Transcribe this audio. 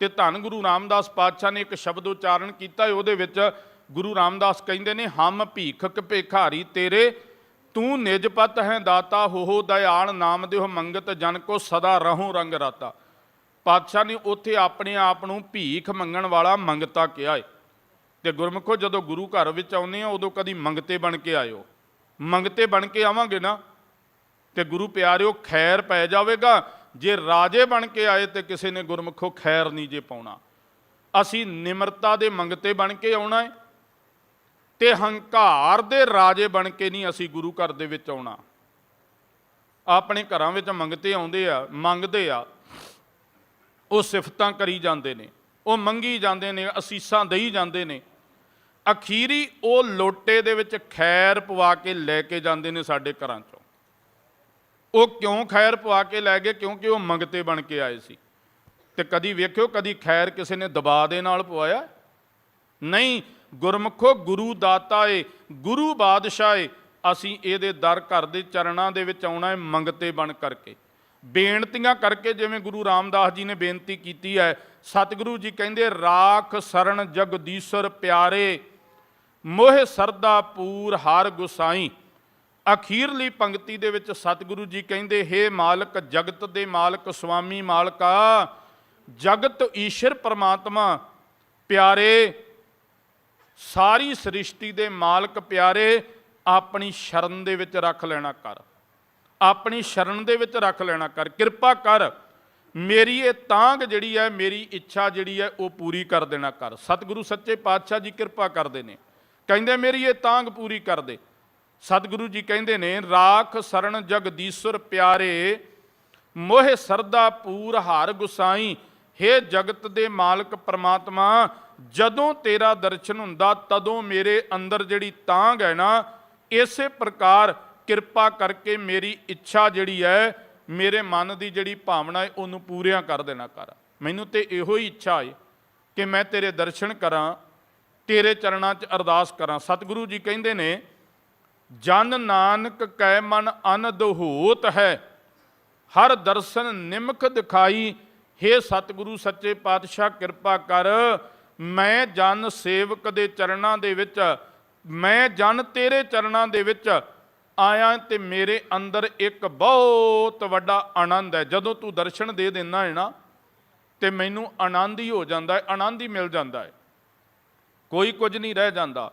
ਤੇ ਧੰਨ ਗੁਰੂ ਰਾਮਦਾਸ ਪਾਤਸ਼ਾਹ ਨੇ ਇੱਕ ਸ਼ਬਦ ਉਚਾਰਨ ਕੀਤਾ ਹੈ, ਉਹਦੇ ਵਿੱਚ ਗੁਰੂ ਰਾਮਦਾਸ ਕਹਿੰਦੇ ਨੇ ਹਮ ਭੀਖਕ ਭੇਖਾਰੀ ਤੇਰੇ ਤੂੰ ਨਿਜਪਤ ਹੈ ਦਾਤਾ ਹੋਹੋ ਦਇਆਲ ਨਾਮ ਦੇਹ ਮੰਗਤ ਜਨ ਕੋ ਸਦਾ ਰਹੋ ਰੰਗ ਰਾਤਾ। ਪਾਤਸ਼ਾਹ ਨੇ ਉੱਥੇ ਆਪਣੇ ਆਪ ਨੂੰ ਭੀਖ ਮੰਗਣ ਵਾਲਾ ਮੰਗਤਾ ਕਿਹਾ ਏ ਤੇ ਗੁਰਮੁਖੋ ਜਦੋਂ ਗੁਰੂ ਘਰ ਵਿੱਚ ਆਉਂਦੇ ਆ ਉਦੋਂ ਕਦੀ ਮੰਗਤੇ ਬਣ ਕੇ ਆਇਓ। ਮੰਗਤੇ ਬਣ ਕੇ ਆਵਾਂਗੇ ਨਾ। ਤੇ ਗੁਰੂ ਪਿਆਰਿਓ ਖੈਰ ਪੈ ਜਾਵੇਗਾ। ਜੇ ਰਾਜੇ ਬਣ ਕੇ ਆਏ ਤੇ ਕਿਸੇ ਨੇ ਗੁਰਮੁਖੋ ਖੈਰ ਨਹੀਂ ਜੇ ਪਾਉਣਾ। ਅਸੀਂ ਨਿਮਰਤਾ ਦੇ ਮੰਗਤੇ ਬਣ ਕੇ ਆਉਣਾ ਹੈ ਤੇ ਹੰਕਾਰ ਦੇ ਰਾਜੇ ਬਣ ਕੇ ਨਹੀਂ ਅਸੀਂ ਗੁਰੂ ਘਰ ਦੇ ਵਿੱਚ ਆਉਣਾ। ਆਪਣੇ ਘਰਾਂ ਵਿੱਚ ਮੰਗਤੇ ਆਉਂਦੇ ਆ, ਮੰਗਦੇ ਆ, ਉਹ ਸਿਫਤਾਂ ਕਰੀ ਜਾਂਦੇ ਨੇ, ਉਹ ਮੰਗੀ ਜਾਂਦੇ ਨੇ, ਅਸੀਸਾਂ ਦੇਈ ਜਾਂਦੇ ਨੇ। ਅਖੀਰੀ ਉਹ ਲੋਟੇ ਦੇ ਵਿੱਚ ਖੈਰ ਪਵਾ ਕੇ ਲੈ ਕੇ ਜਾਂਦੇ ਨੇ ਸਾਡੇ ਘਰਾਂ ਚੋਂ। ਉਹ ਕਿਉਂ ਖੈਰ ਪਵਾ ਕੇ ਲੈ ਗਏ? ਕਿਉਂਕਿ ਉਹ ਮੰਗਤੇ ਬਣ ਕੇ ਆਏ ਸੀ। ਤੇ ਕਦੀ ਵੇਖਿਓ, ਕਦੀ ਖੈਰ ਕਿਸੇ ਨੇ ਦਬਾ ਦੇ ਨਾਲ ਪਵਾਇਆ? ਨਹੀਂ, ਗੁਰਮੁਖੋ, ਗੁਰੂ ਦਾਤਾ ਏ ਗੁਰੂ ਬਾਦਸ਼ਾਹ ਏ ਅਸੀਂ ਇਹਦੇ ਦਰ ਘਰ ਦੇ ਚਰਨਾਂ ਦੇ ਵਿੱਚ ਆਉਣਾ ਹੈ ਮੰਗਤੇ ਬਣ ਕਰਕੇ। ਬੇਨਤੀਆਂ ਕਰਕੇ ਜਿਵੇਂ ਗੁਰੂ ਰਾਮਦਾਸ ਜੀ ਨੇ ਬੇਨਤੀ ਕੀਤੀ ਹੈ, ਸਤਿਗੁਰੂ ਜੀ ਕਹਿੰਦੇ, ਰਾਖ ਸਰਣ ਜਗਦੀਸ਼ਰ ਪਿਆਰੇ, ਮੋਹ ਸਰਦਾ ਪੂਰ ਹਰ ਗੁਸਾਈ। ਅਖੀਰਲੀ ਪੰਕਤੀ ਦੇ ਵਿੱਚ ਸਤਿਗੁਰੂ ਜੀ ਕਹਿੰਦੇ हे ਮਾਲਕ, ਜਗਤ ਦੇ ਮਾਲਕ, ਸੁਆਮੀ ਮਾਲਕਾ, ਜਗਤ ਈਸ਼ਰ ਪਰਮਾਤਮਾ, ਪਿਆਰੇ, ਸਾਰੀ ਸ੍ਰਿਸ਼ਟੀ ਦੇ ਮਾਲਕ ਪਿਆਰੇ, ਆਪਣੀ ਸ਼ਰਨ ਦੇ ਵਿੱਚ ਰੱਖ ਲੈਣਾ ਕਰ। ਆਪਣੀ ਸ਼ਰਨ ਦੇ ਵਿੱਚ ਰੱਖ ਲੈਣਾ ਕਰ। ਕਿਰਪਾ ਕਰ, ਮੇਰੀ ਇਹ ਤਾਂਗ ਜਿਹੜੀ ਹੈ, ਮੇਰੀ ਇੱਛਾ ਜਿਹੜੀ ਹੈ, ਉਹ ਪੂਰੀ ਕਰ ਦੇਣਾ ਕਰ। ਸਤਿਗੁਰੂ ਸੱਚੇ ਪਾਤਸ਼ਾਹ ਜੀ ਕਿਰਪਾ ਕਰਦੇ ਨੇ। ਕਹਿੰਦੇ, ਮੇਰੀ ਇਹ ਤਾਂਗ ਪੂਰੀ ਕਰ ਦੇ। ਸਤਿਗੁਰੂ ਜੀ ਕਹਿੰਦੇ ਨੇ, ਰਾਖ ਸਰਣ ਜਗਦੀਸ਼ਰ ਪਿਆਰੇ, ਮੋਹ ਸਰਦਾ ਪੂਰ ਹਾਰ ਗੁਸਾਈ। हे ਜਗਤ ਦੇ ਮਾਲਕ ਪ੍ਰਮਾਤਮਾ, ਜਦੋਂ ਤੇਰਾ ਦਰਸ਼ਨ ਹੁੰਦਾ, ਤਦੋਂ ਮੇਰੇ ਅੰਦਰ ਜਿਹੜੀ ਤਾਂਗ ਹੈ ਨਾ, ਇਸੇ ਪ੍ਰਕਾਰ ਕਿਰਪਾ ਕਰਕੇ ਮੇਰੀ ਇੱਛਾ ਜਿਹੜੀ ਹੈ, ਮੇਰੇ ਮਨ ਦੀ ਜਿਹੜੀ ਭਾਵਨਾ ਹੈ, ਉਹਨੂੰ ਪੂਰੀਆਂ ਕਰ ਦੇਣਾ ਕਰ। ਮੈਨੂੰ ਤੇ ਇਹੋ ਹੀ ਇੱਛਾ ਹੈ ਕਿ ਮੈਂ ਤੇਰੇ ਦਰਸ਼ਨ ਕਰਾਂ, ਤੇਰੇ ਚਰਨਾਂ 'ਚ ਅਰਦਾਸ ਕਰਾਂ। ਸਤਿਗੁਰੂ ਜੀ ਕਹਿੰਦੇ ਨੇ ਜਨ ਨਾਨਕ ਕੈ ਮਨ ਅਨੰਦ ਹੈ, ਹਰ ਦਰਸ਼ਨ ਨਿਮਖ ਦਿਖਾਈ। हे ਸਤਿਗੁਰੂ, ਸੱਚੇ ਪਾਤਸ਼ਾਹ, ਕਿਰਪਾ ਕਰ, ਮੈਂ ਜਨ ਸੇਵਕ ਦੇ ਚਰਨਾਂ ਦੇ ਵਿੱਚ, ਮੈਂ ਜਨ ਤੇਰੇ ਚਰਨਾਂ ਦੇ ਵਿੱਚ ਆਇਆ ਤੇ ਮੇਰੇ ਅੰਦਰ ਇੱਕ ਬਹੁਤ ਵੱਡਾ ਆਨੰਦ ਹੈ। ਜਦੋਂ ਤੂੰ ਦਰਸ਼ਨ ਦੇ ਦਿੰਦਾ ਹੈ ਨਾ, ਤੇ ਮੈਨੂੰ ਆਨੰਦ ਹੀ ਹੋ ਜਾਂਦਾ ਹੈ, ਆਨੰਦ ਹੀ ਮਿਲ ਜਾਂਦਾ ਹੈ। ਕੋਈ ਕੁਝ ਨਹੀਂ ਰਹਿ ਜਾਂਦਾ।